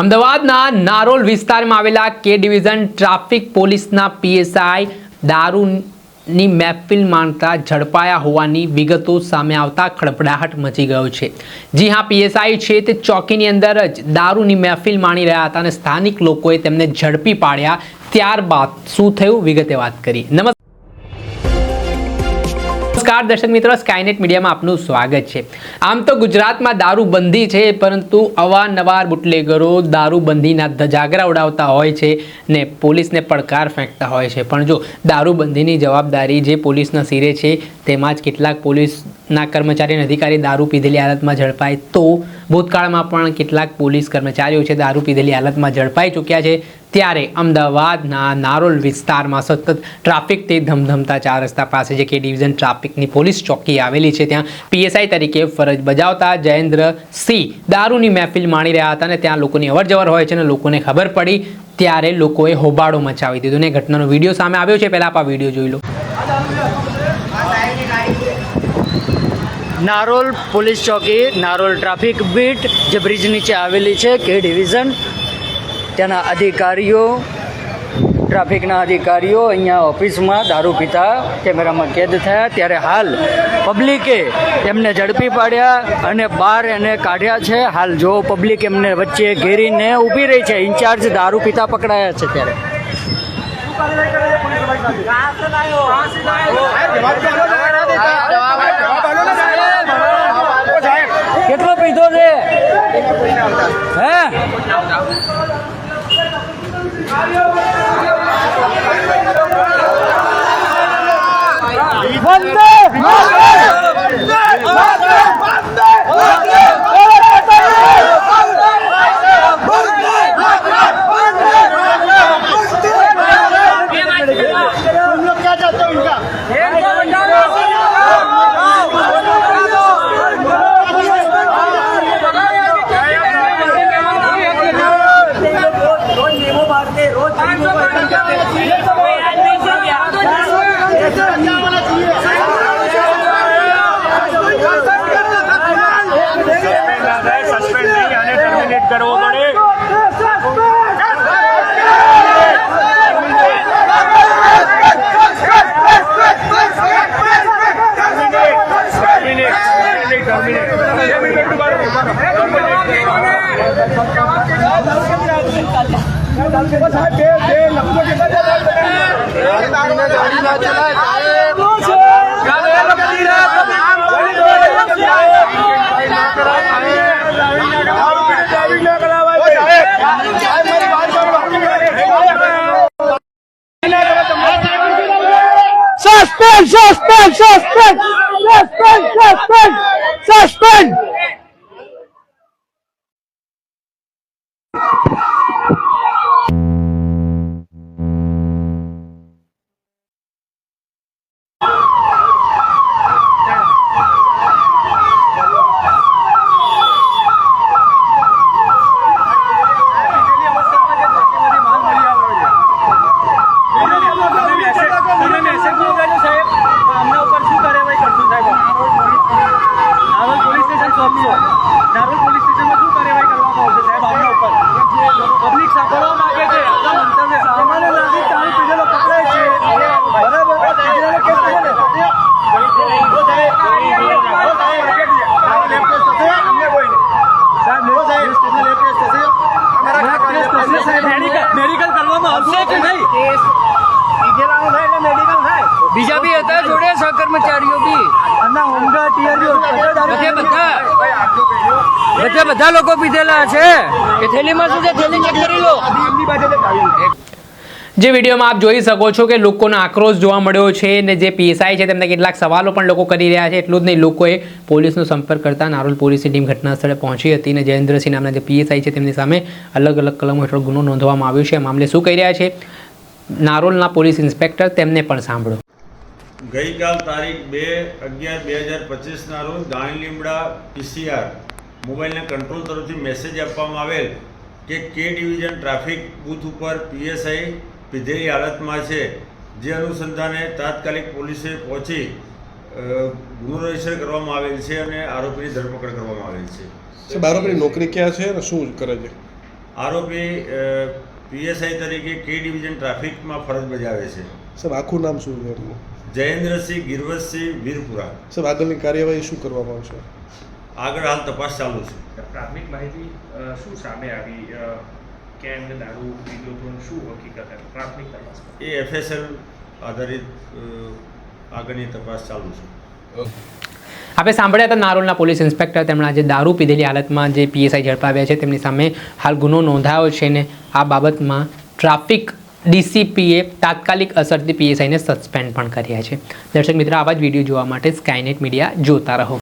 અમદાવાદના નારોલ વિસ્તારમાં આવેલા કે ડિવિઝન ટ્રાફિક પોલીસના પીએસઆઈ દારૂની મહેફિલ માણતા ઝડપાયા હોવાની વિગતો સામે આવતા ખળભળાહટ મચી ગયો છે. જી હા, પીએસઆઈ છે તે ચોકીની અંદર જ દારૂની મહેફિલ માણી રહ્યા હતા અને સ્થાનિક લોકોએ તેમને ઝડપી પાડ્યા. ત્યારબાદ શું થયું વિગતે વાત કરી નમસ્કાર. નમસ્કાર દર્શક મિત્રો સ્કાયનેટ મીડિયામાં આપનું સ્વાગત છે. આમ તો ગુજરાતમાં દારૂબંધી છે, પરંતુ અવારનવાર બુટલેગરો દારૂબંધીના ધજાગરા ઉડાવતા હોય છે ને પોલીસને પડકાર ફેંકતા હોય છે. પણ જો દારૂબંધીની જવાબદારી જે પોલીસના સિરે છે, તેમાં જ કેટલાક પોલીસના કર્મચારી અને અધિકારી દારૂ પીધેલી હાલતમાં ઝડપાય તો ભૂતકાળમાં પણ કેટલાક પોલીસ કર્મચારીઓ છે દારૂ પીધેલી હાલતમાં ઝડપાઈ ચૂક્યા છે. ત્યારે અમદાવાદના નારોલ વિસ્તારમાં સતત ટ્રાફિકથી ધમધમતા ચાર રસ્તા પાસે જે કે ડિવિઝન ટ્રાફિકની પોલીસ ચોકી આવેલી છે. ત્યાં પીએસઆઈ તરીકે ફરજ બજાવતા જયેન્દ્ર સિંહ દારૂની મહેફિલ માણી રહ્યા હતા અને ત્યાં લોકોની અવરજવર હોય છે અને લોકોને ખબર પડી ત્યારે લોકોએ હોબાળો મચાવી દીધો. ને ઘટનાનો વીડિયો સામે આવ્યો છે. પહેલાં આપ આ વીડિયો જોઈ લો. નારોલ પોલીસ ચોકી નારોલ ટ્રાફિક બીટ જે બ્રિજ નીચે આવેલી છે કે ડિવિઝન. ત્યાંના અધિકારીઓ ટ્રાફિકના અધિકારીઓ અહીંયા ઓફિસમાં દારૂ પીતા કેમેરામાં કેદ થયા. ત્યારે હાલ પબ્લિકે એમને ઝડપી પાડ્યા અને બહાર એને કાઢ્યા છે. હાલ જો પબ્લિક એમને વચ્ચે ઘેરીને ઊભી રહી છે ઇન્ચાર્જ દારૂ પીતા પકડાયા છે ત્યારે. કેટલો પીધો છે હે સસ્પેન્ડ નહીં આને करो उन्होंने terminate suspend suspend suspend suspend suspend suspend public સાંભળવા માંગે છે આપણા મંતવ્ય સામાન્ય નાગરિક દારૂ પીધેલો પકડાય છે બરાબર પીધેલો કેસ થયો ને? ઊભો થાય. ઊભો થાય. સાહેબ, લેપ ટેસ્ટ થશે? અમને કોઈ નહીં. સાહેબ, લેપ ટેસ્ટ- લેપ ટેસ્ટ થશે? લેપ ટેસ્ટ થશે, સાહેબ. મેડિકલ કરવામાં આવશે કે નહીં પીધેલાનું થાય એટલે મેડિકલ થાય બીજા બી હતા જોડે સહકર્મચારીઓ બી. બધે બધા બધે. બધા લોકો પીધેલા છે. કે થેલીમાં શું છે? થેલી ચેક કરી લો. જે વિડીયોમાં આપ જોઈ શકો છો કે લોકોનો આક્રોશ જોવા મળ્યો છે ને જે પીએસઆઈ છે તેમને કેટલાક સવાલો પણ લોકો કરી રહ્યા છે. એટલું જ નહીં લોકોએ પોલીસનો સંપર્ક કરતા નારોલ પોલીસની ટીમ ઘટના સ્થળે પહોંચી હતી અને જયેન્દ્રસિંહ નામના જે પીએસઆઈ છે તેમની સામે અલગ અલગ કલમો હેઠળ ગુનો નોંધવામાં આવ્યો છે. આ મામલે શું કહી રહ્યા છે? નારોલના પોલીસ ઇન્સ્પેક્ટર તેમને પણ સાંભળો. ગઈકાલ તારીખ બે અગિયાર બે હજાર પચીસના રોજ દાણી લીમડા પીસીઆર મોબાઈલના કંટ્રોલ તરફથી મેસેજ આપવામાં આવેલ કે કે ડિવિઝન ટ્રાફિક બૂથ ઉપર પીએસઆઈ પીધેલી હાલતમાં છે. જે અનુસંધાને તાત્કાલિક પોલીસે પહોંચી ગુનો રજિસ્ટર કરવામાં આવેલ છે અને આરોપીની ધરપકડ કરવામાં આવેલ છે. સાહેબ આરોપીની નોકરી ક્યાં છે અને શું કરે છે? આરોપી પીએસઆઈ તરીકે કે ડિવિઝન ટ્રાફિકમાં ફરજ બજાવે છે. સાહેબ આખું નામ શું છે જયેન્દ્રસિંહ ગિરવતસિંહ વીરપુરા. સાહેબ આગળની કાર્યવાહી શું કરવામાં આવશે? આગળ હાલ તપાસ ચાલુ છે. પ્રાથમિક માહિતી શું સામે આવી? કેમ દારૂ પીધો તો શું હકીકત હતી પ્રાથમિક તપાસ એ એફએસએલ આધારિત આગળની તપાસ ચાલુ છે. આપણે સાંભળ્યા હતા નારોલના પોલીસ ઇન્સ્પેક્ટર તેમણે આજે દારૂ પીધેલી હાલતમાં જે પીએસઆઈ ઝડપાવ્યા છે તેમની સામે હાલ ગુનો નોંધાયો છે ને આ બાબતમાં ટ્રાફિક ડીસીપીએ તાત્કાલિક અસરથી પીએસઆઈને સસ્પેન્ડ પણ કર્યા છે. દર્શક મિત્રો, આવા જ વીડિયો જોવા માટે સ્કાયનેટ મીડિયા જોતા રહો.